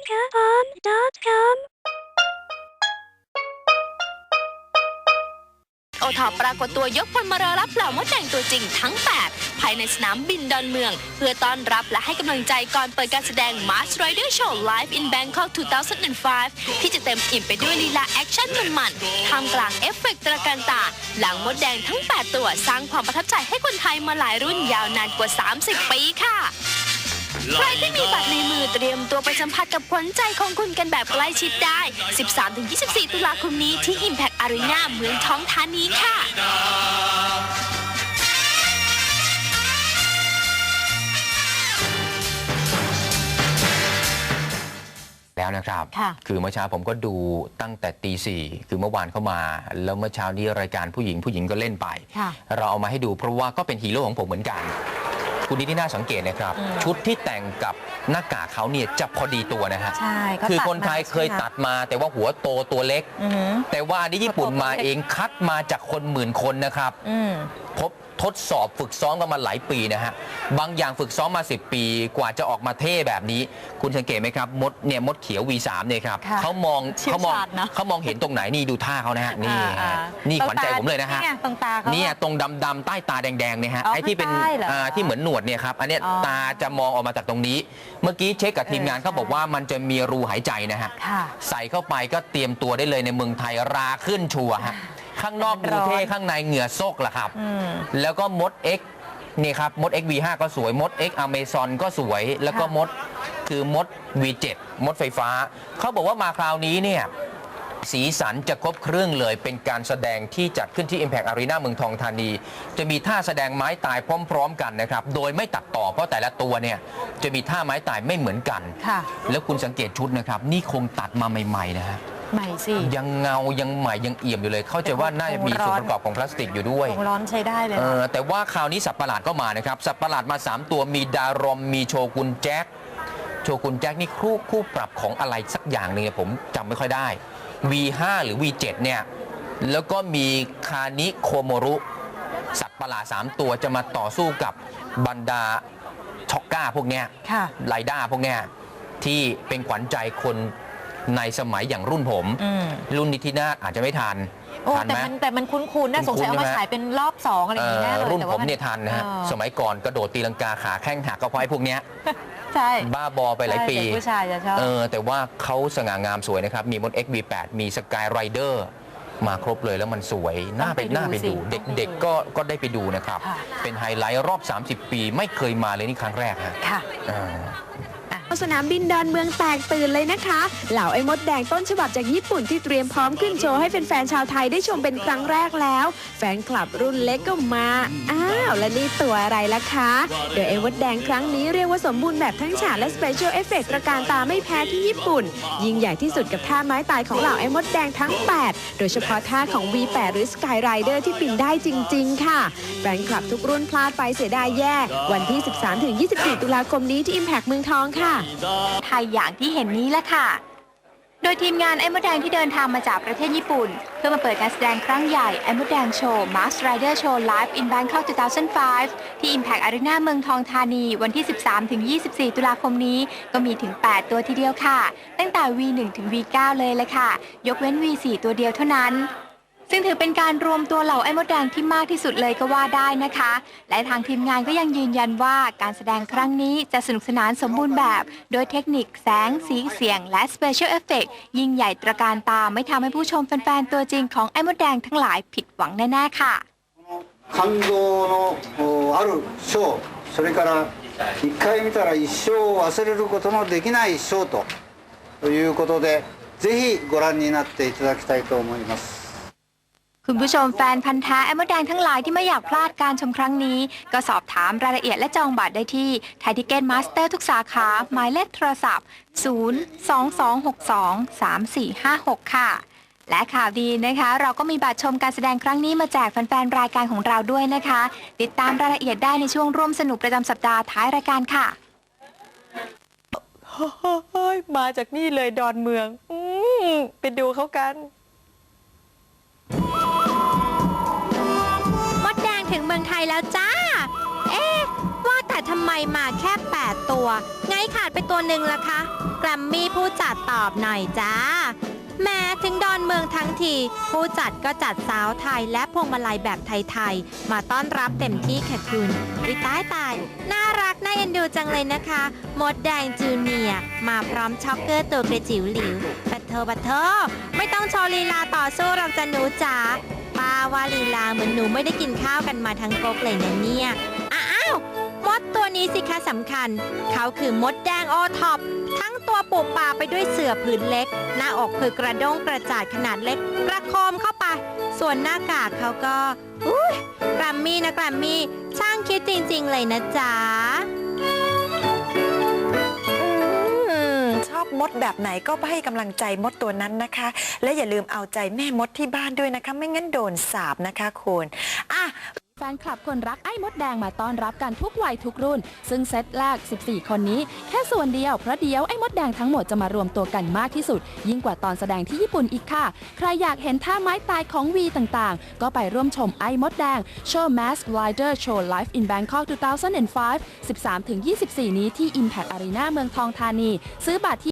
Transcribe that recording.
anchorpalm.com โอทอปปรากฏตัวยกพลมารอรับเหล่ามดแดงตัวจริงทั้ง 8 ภายในสนามบินดอนเมือง เพื่อต้อนรับและให้กำลังใจก่อนเปิดการแสดง Mars Rider Show Live in Bangkok 2005 ที่จะเต็มอิ่มไปด้วยลีลาแอคชั่นมันๆท่ามกลางเอฟเฟกต์ตระการตา หลังมดแดงทั้ง 8 ตัวสร้างความประทับใจให้คนไทยมาหลายรุ่นยาวนานกว่า 30 ปีค่ะ ใครที่มีบัตรในมือเตรียมตัวไปสัมผัสกับขวัญใจของคุณกันแบบใกล้ชิดได้ 13-24 ตุลาคมนี้ที่ Impact Arena เมืองทองธานีค่ะ แล้วนะครับ ค่ะคือเมื่อเช้าผมก็ดูตั้งแต่ตีสี่คือเมื่อวานเข้ามา แล้วเมื่อเช้านี้รายการผู้หญิงผู้หญิงก็เล่นไป ค่ะ เราเอามาให้ดูเพราะว่าก็เป็นฮีโร่ของผมเหมือนกัน คุณนี่ที่น่าสังเกตนะครับอืมชุดที่แต่งกับหน้ากากเขาเนี่ยจะพอดีตัวนะฮะใช่เขาคือตัดคนไทยมาเคยใช่ไหมตัดมา แต่ว่าหัวโตตัวเล็ก อือหือ แต่ว่านี่ญี่ปุ่นมาเองคัดมาจากคนหมื่นคนนะครับ อืม พบทดสอบฝึกซ้อมกันมาหลายปีนะฮะ บางอย่างฝึกซ้อมมา 10 ปีกว่าจะออกมาเท่แบบนี้ คุณสังเกตไหมครับ มดเนี่ยมดเขียว V3 เนี่ยครับค่ะเขามองเชี่ยวเขามองชาญนะ เขามองเห็นตรงไหนนี่ดูท่าเขานะฮะนี่อ่าฮะอ่านี่ขวัญใจผมเลยนะฮะนี่ไงตรงตาเขาเนี่ยตรงดำๆใต้ตาแดงๆเนี่ยฮะอ๋อไอ้ที่เป็นข้างใต้เหรออ่าที่เหมือนหนวดเนี่ยครับอันเนี้ยอ๋อตาจะมองออกมาจากตรงนี้ เมื่อกี้เช็คกับทีมงานเออเขาบอกว่ามันจะมีรูหายใจนะฮะค่ะใส่เข้าไปก็เตรียมตัวได้เลยในเมืองไทยราขึ้นชัวร์ฮะข้างนอกดูเท่ข้างในเหงื่อซกล่ะครับ อืม แล้วก็มด X นี่ครับมด X V5 ก็สวยมด X Amazon ก็สวย แล้วก็ค่ะมดคือมด V7 มดไฟฟ้า เขาบอกว่ามาคราวนี้เนี่ย สีสันจะครบเครื่องเลย เป็นการแสดงที่จัดขึ้นที่ Impact Arena เมืองทองธานี จะมีท่าแสดงไม้ตายพร้อม ๆ กันนะครับ โดยไม่ตัดต่อเพราะแต่ละตัวเนี่ยจะมีท่าไม้ตายไม่เหมือนกัน ค่ะ แล้วคุณสังเกตชุดนะครับ นี่คงตัดมาใหม่ๆนะฮะ ใหม่สิ ยังเงายังใหม่ยังเอี่ยมอยู่เลย เข้าใจว่าน่าจะมีส่วนประกอบของพลาสติกอยู่ด้วยวงร้อนใช้ได้เลยเอนะ อแต่ว่าคราวนี้สัตว์ประหลาดก็มานะครับ สัตว์ประหลาดมา 3 ตัวมีดารอมมีโชกุนแจ็คโชกุนแจ็คนี่คู่คู่ปรับของอะไรสักอย่างหนึ่งเนี่ยผมจำไม่ค่อยได้ V5 หรือ V7 เนี่ยแล้วก็มีคานิโคโมรุ สัตว์ประหลาด3ตัวจะมาต่อสู้กับบรรดาช็อกก้าพวกเนี้ยค่ะไลด้าพวกเนี้ยที่เป็นขวัญใจคน ในสมัยอย่างรุ่นผม อืมรุ่นนิตินาถอาจจะไม่ทันโอ้ทันแต่ไหม มันแต่มันคุ้นๆนะคุ้นๆสงสัยเอามาใช่ไหมฉายเป็นรอบสองอะไรอย่างนี้แน่เลยเอ่อรุ่นแต่ผว่ามเนี่ยทันนะฮะเออสมัยก่อนกระโดดตีลังกาขาแข้งหักก็เพราะไอ้พวกเนี้ยใช่บ้าบอไปหลายปี ใช่เด็กผู้ชายจะชอบ เออแต่ว่าเขาสง่างามสวยนะครับ มีมด XV8 มีสกายไรเดอร์มาครบเลยแล้วมันสวย น่าไปต้องไปดูน่าไปสิดูต้องไปดูเด็กๆก็ก็ได้ไปดูนะครับ ค่ะ เป็นไฮไลท์รอบ 30 ปี ไม่เคยมาเลยนี่ครั้งแรกฮะค่ะ เออ สนามบินดอนเมืองแตกตื่นเลยนะคะ เหล่าไอ้มดแดงต้นฉบับจากญี่ปุ่นที่เตรียมพร้อมขึ้นโชว์ให้แฟนๆชาวไทยได้ชมเป็นครั้งแรกแล้ว แฟนคลับรุ่นเล็กก็มา อ้าว แล้วนี่ตัวอะไรล่ะคะโดยไอ้มดแดงครั้งนี้เรียกว่าสมบูรณ์แบบทั้งฉากและสเปเชียลเอฟเฟกต์ระการตาไม่แพ้ที่ญี่ปุ่น ยิ่งใหญ่ที่สุดกับท่าไม้ตายของเหล่าไอ้มดแดงทั้ง 8 โดยเฉพาะท่าของ V8 หรือ Sky Rider ที่บินได้จริง ๆ ค่ะ แฟนคลับทุกรุ่นพลาดไปเสียดายแย่ วันที่ 13-24 ตุลาคมนี้ที่ Impact เมืองทองค่ะไทยอย่างที่เห็นนี้แหละค่ะ โดยทีมงานไอ้มดแดงที่เดินทางมาจากประเทศญี่ปุ่น เพื่อมาเปิดการแสดงครั้งใหญ่ไอ้มดแดงโชว์ Mars Rider Show Live in Bangkok 2005 ที่ Impact Arena เมืองทองธานีวันที่ 13-24 ตุลาคมนี้ ก็มีถึง 8 ตัวทีเดียวค่ะ ตั้งแต่ V1 ถึง V9 เลยเลยค่ะ ยกเว้น V4 ตัวเดียวเท่านั้น ซึ่งถือเป็นการรวมตัวเหล่าไอ้มดแดงที่มากที่สุดเลยก็ว่าได้นะคะ และทางทีมงานก็ยังยืนยันว่าการแสดงครั้งนี้จะสนุกสนานสมบูรณ์แบบ โดยเทคนิคแสง สีเสียง และสเปเชียลเอฟเฟกยิ่งใหญ่ตระการตาไม่ทำให้ผู้ชมแฟนๆ ตัวจริงของไอ้มดแดงทั้งหลายผิดหวังแน่ๆค่ะ 感動のおあるショーそれから一回見たら一生忘れることのできないショーということでぜひご覧になっていただきたいと思います คุณผู้ชมแฟนพันธ์แท้ไอ้มดแดงทั้งหลายที่ไม่อยากพลาดการชมครั้งนี้ ก็สอบถามรายละเอียดและจองบัตรได้ที่ไทยทิเก็ตมาสเตอร์ทุกสาขา หมายเลขโทรศัพท์ 022623456 ค่ะ และข่าวดีนะคะ เราก็มีบัตรชมการแสดงครั้งนี้มาแจกแฟนๆ รายการของเราด้วยนะคะ ติดตามรายละเอียดได้ในช่วงร่วมสนุกประจำสัปดาห์ท้ายรายการค่ะมาจากนี่เลยดอนเมืองอไปดูเขากัน แดงถึงเมืองไทยแล้วจ้า เอ๊ะ ว่าแต่ทำไมมาแค่ 8 ตัว ไงขาดไปตัวหนึ่งล่ะคะ แกรมมี่ผู้จัดตอบหน่อยจ้า แม้ถึงดอนเมืองทั้งที ผู้จัดก็จัดสาวไทยและพวงมาลัยแบบไทยๆ มาต้อนรับเต็มที่ค่ะคุณริตายตาย น่ารักน่าเอ็นดูจังเลยนะคะ มดแดงจูเนียมาพร้อมช็อกเกอร์ตัวกระจิ๋วหลิวปัดเธอปัดเธอไม่ต้องโชว์ลีลาต่อสู้หรอกจ้ะหนูจ้า ว่าลีลาเหมือนหนูไม่ได้กินข้าวกันมาทั้งก๊กเลยนะเนี่ย อ้าวมดตัวนี้สิคะสำคัญ เขาคือมดแดงโอท็อปทั้งตัวปูป่าไปด้วยเสือผืนเล็ก หน้าอกคือกระด้งกระจาดขนาดเล็กกระโคมเข้าไป ส่วนหน้ากากเขาก็อุ้ยแกรมมี่นะแกรมมี่ช่างคิดจริง ๆ เลยนะจ๊ะ มดแบบไหนก็ให้กำลังใจมดตัวนั้นนะคะ และอย่าลืมเอาใจแม่มดที่บ้านด้วยนะคะ ไม่งั้นโดนสาบนะคะคุณอะแฟนคลับคนรักไอ้มดแดงมาต้อนรับกันทุกวัยทุกรุ่น ซึ่งเซตแรก 14 คนนี้ แค่ส่วนเดียวเพราะเดียวไอ้มดแดงทั้งหมดจะมารวมตัวกันมากที่สุด ยิ่งกว่าตอนแสดงที่ญี่ปุ่นอีกค่ะ ใครอยากเห็นท่าไม้ตายของวีต่างๆ ก็ไปร่วมชมไอ้มดแดงโชว์ Mask Rider Show Live in Bangkok 2005 13-24 นี้ที่ Impact Arena เมืองทองธานี ซื้อบัตรที่